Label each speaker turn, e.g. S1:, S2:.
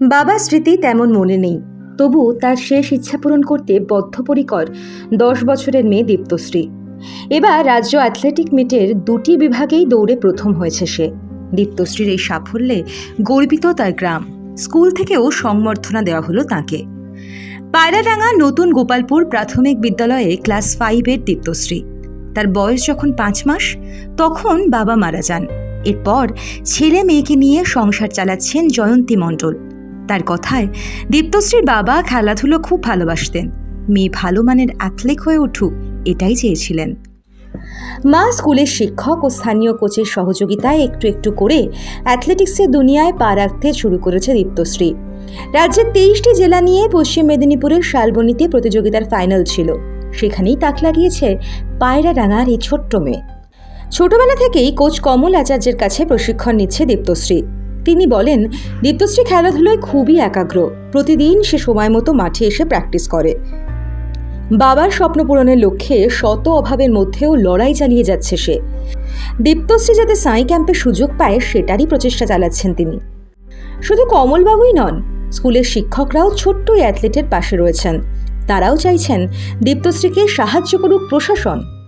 S1: বাবার স্মৃতি তেমন মনে নেই। তবু তার শেষ ইচ্ছা পূরণ করতে বদ্ধপরিকর দশ বছরের মেয়ে দীপ্তশ্রী। এবার রাজ্য অ্যাথলেটিক মিটের দুটি বিভাগেই দৌড়ে প্রথম হয়েছে সে। দীপ্তশ্রীর এই সাফল্যে গর্বিত তার গ্রাম। স্কুল থেকেও সংবর্ধনা দেওয়া হলো তাকে। পায়রাডাঙ্গা নতুন গোপালপুর প্রাথমিক বিদ্যালয়ে ক্লাস ফাইভের দীপ্তশ্রী। তার বয়স যখন পাঁচ মাস, তখন বাবা মারা যান। এরপর ছেলে মেয়েকে নিয়ে সংসার চালাচ্ছেন জয়ন্তী মণ্ডল। তার কথায় দীপ্তশ্রীর বাবা খেলাধুলো খুব ভালোবাসতেন। মেয়ে ভালো মানের অ্যাথলেট হয়ে উঠুক, এটাই চেয়েছিলেন। মা স্কুলের শিক্ষক ও স্থানীয় কোচের সহযোগিতায় একটু একটু করে অ্যাথলেটিক্সের দুনিয়ায় পা রাখতে শুরু করেছে দীপ্তশ্রী। রাজ্যের তেইশটি জেলা নিয়ে পশ্চিম মেদিনীপুরের শালবনীতে প্রতিযোগিতার ফাইনাল ছিল। সেখানেই তাক লাগিয়েছে পায়রা ডাঙার এই ছোট্ট মেয়ে। ছোটবেলা থেকেই কোচ কমল আচার্যের কাছে প্রশিক্ষণ নিচ্ছে দীপ্তশ্রী। তিনি বলেন দীপ্তশ্রী খেলাধুলোয় খুবই একাগ্র। প্রতিদিন সে সময় মতো মাঠে এসে প্র্যাকটিস করে। বাবার স্বপ্ন পূরণের লক্ষ্যে শত অভাবের মধ্যেও লড়াই চালিয়ে যাচ্ছে সে। দীপ্তশ্রী যাতে সাই ক্যাম্পে সুযোগ পায়, সেটারই প্রচেষ্টা চালাচ্ছেন তিনি। শুধু কমলবাবুই নন, স্কুলের শিক্ষকরাও ছোট্ট অ্যাথলেটের পাশে রয়েছেন। তারাও চাইছেন দীপ্তশ্রীকে সাহায্য করুক প্রশাসন।